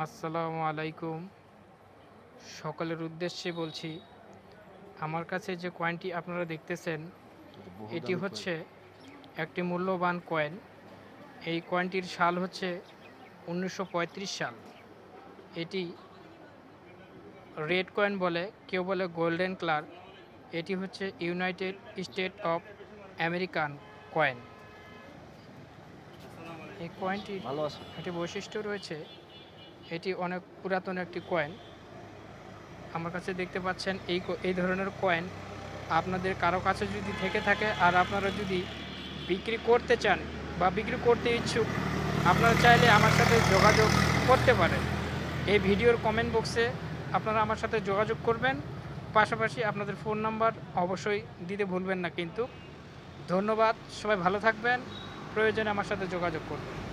আসসালামু আলাইকুম। সকলের উদ্দেশ্যে বলছি আমার কাছে যে কয়েনটি আপনারা দেখতেছেন এটি হচ্ছে একটি মূল্যবান কয়েন এই কয়েনটির সাল হচ্ছে উনিশশো পঁয়ত্রিশ সাল। এটি রেড কয়েন বলে কেউ বলে গোল্ডেন ক্লার এটি হচ্ছে United State of American coin এই কয়েনটি ভালো একটি বৈশিষ্ট্য রয়েছে এটি অনেক পুরাতন একটি কয়েন আমার কাছে দেখতে পাচ্ছেন এই এই ধরনের কয়েন আপনাদের কারও কাছে যদি থেকে থাকে আর আপনারা যদি বিক্রি করতে চান বা বিক্রি করতে ইচ্ছুক, আপনারা চাইলে আমার সাথে যোগাযোগ করতে পারেন। এই ভিডিওর কমেন্ট বক্সে আপনারা আমার সাথে যোগাযোগ করবেন। পাশাপাশি আপনাদের ফোন নাম্বার অবশ্যই দিতে ভুলবেন না কিন্তু। ধন্যবাদ, সবাই ভালো থাকবেন। প্রয়োজনে আমার সাথে যোগাযোগ করবেন।